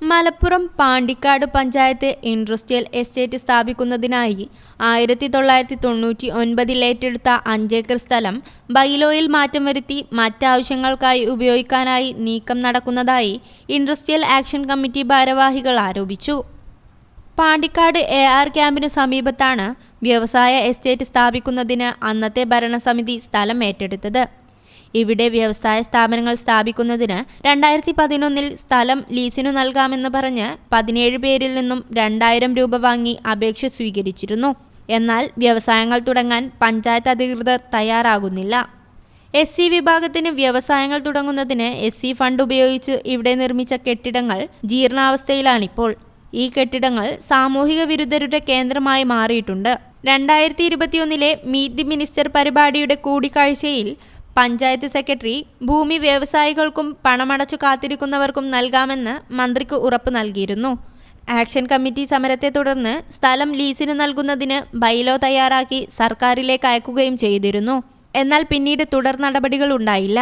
Malappuram Pandikkad panchayat industrial estate സ്ഥാപിക്കുന്നതിനായി ആയിരത്തി തൊള്ളായിരത്തി തൊണ്ണൂറ്റി ഒൻപതിൽ ഏറ്റെടുത്ത അഞ്ചേക്കർ സ്ഥലം ബൈലോയിൽ മാറ്റം വരുത്തി മറ്റാവശ്യങ്ങൾക്കായി ഉപയോഗിക്കാനായി നീക്കം നടക്കുന്നതായി ഇൻഡസ്ട്രിയൽ ആക്ഷൻ കമ്മിറ്റി ഭാരവാഹികൾ ആരോപിച്ചു. പാണ്ടിക്കാട് എ ആർ ക്യാമ്പിനു സമീപത്താണ് വ്യവസായ എസ്റ്റേറ്റ് സ്ഥാപിക്കുന്നതിന് അന്നത്തെ ഭരണസമിതി സ്ഥലം ഏറ്റെടുത്തത്. ഇവിടെ വ്യവസായ സ്ഥാപനങ്ങൾ സ്ഥാപിക്കുന്നതിന് രണ്ടായിരത്തി പതിനൊന്നിൽ സ്ഥലം ലീസിനു നൽകാമെന്ന് പറഞ്ഞ് പതിനേഴ് പേരിൽ നിന്നും രണ്ടായിരം രൂപ വാങ്ങി അപേക്ഷ സ്വീകരിച്ചിരുന്നു. എന്നാൽ വ്യവസായങ്ങൾ തുടങ്ങാൻ പഞ്ചായത്ത് അധികൃതർ തയ്യാറാകുന്നില്ല. എസ് സി വിഭാഗത്തിന് വ്യവസായങ്ങൾ തുടങ്ങുന്നതിന് എസ് സി ഫണ്ട് ഉപയോഗിച്ച് ഇവിടെ നിർമ്മിച്ച കെട്ടിടങ്ങൾ ജീർണാവസ്ഥയിലാണിപ്പോൾ. ഈ കെട്ടിടങ്ങൾ സാമൂഹിക വിരുദ്ധരുടെ കേന്ദ്രമായി മാറിയിട്ടുണ്ട്. രണ്ടായിരത്തി ഇരുപത്തിയൊന്നിലെ മീറ്റ് ദി മിനിസ്റ്റർ പരിപാടിയുടെ കൂടിക്കാഴ്ചയിൽ പഞ്ചായത്ത് സെക്രട്ടറി ഭൂമി വ്യവസായികൾക്കും പണമടച്ചു കാത്തിരിക്കുന്നവർക്കും നൽകാമെന്ന് മന്ത്രിക്ക് ഉറപ്പ് നൽകിയിരുന്നു. ആക്ഷൻ കമ്മിറ്റി സമരത്തെ തുടർന്ന് സ്ഥലം ലീസിന് നൽകുന്നതിന് ബൈലോ തയ്യാറാക്കി സർക്കാരിലേക്ക് അയക്കുകയും ചെയ്തിരുന്നു. എന്നാൽ പിന്നീട് തുടർ നടപടികൾ ഉണ്ടായില്ല.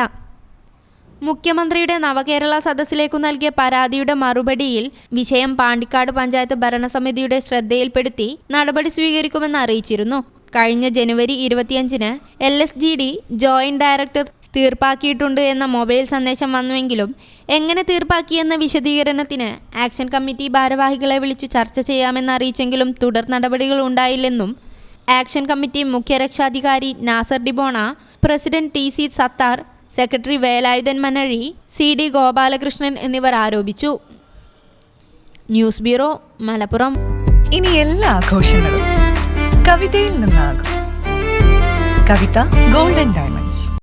മുഖ്യമന്ത്രിയുടെ നവകേരള സദസ്സിലേക്കു നൽകിയ പരാതിയുടെ മറുപടിയിൽ വിഷയം പാണ്ടിക്കാട് പഞ്ചായത്ത് ഭരണസമിതിയുടെ ശ്രദ്ധയിൽപ്പെടുത്തി നടപടി സ്വീകരിക്കുമെന്ന് അറിയിച്ചിരുന്നു. കഴിഞ്ഞ ജനുവരി ഇരുപത്തിയഞ്ചിന് L S G D joint director തീർപ്പാക്കിയിട്ടുണ്ട് എന്ന മൊബൈൽ സന്ദേശം വന്നുവെങ്കിലും എങ്ങനെ തീർപ്പാക്കിയെന്ന വിശദീകരണത്തിന് ആക്ഷൻ കമ്മിറ്റി ഭാരവാഹികളെ വിളിച്ചു ചർച്ച ചെയ്യാമെന്ന് അറിയിച്ചെങ്കിലും തുടർ നടപടികൾ ഉണ്ടായില്ലെന്നും ആക്ഷൻ കമ്മിറ്റി മുഖ്യ രക്ഷാധികാരി Nasar ഡിബോണ president T C Sathar secretary Velayudhan Manazhi C D Gopalakrishnan എന്നിവർ ആരോപിച്ചു. News bureau Malappuram. ഇനി എല്ലാ ആഘോഷങ്ങളും കവിതയിൽ നിന്നാകും. Kavitha golden diamonds.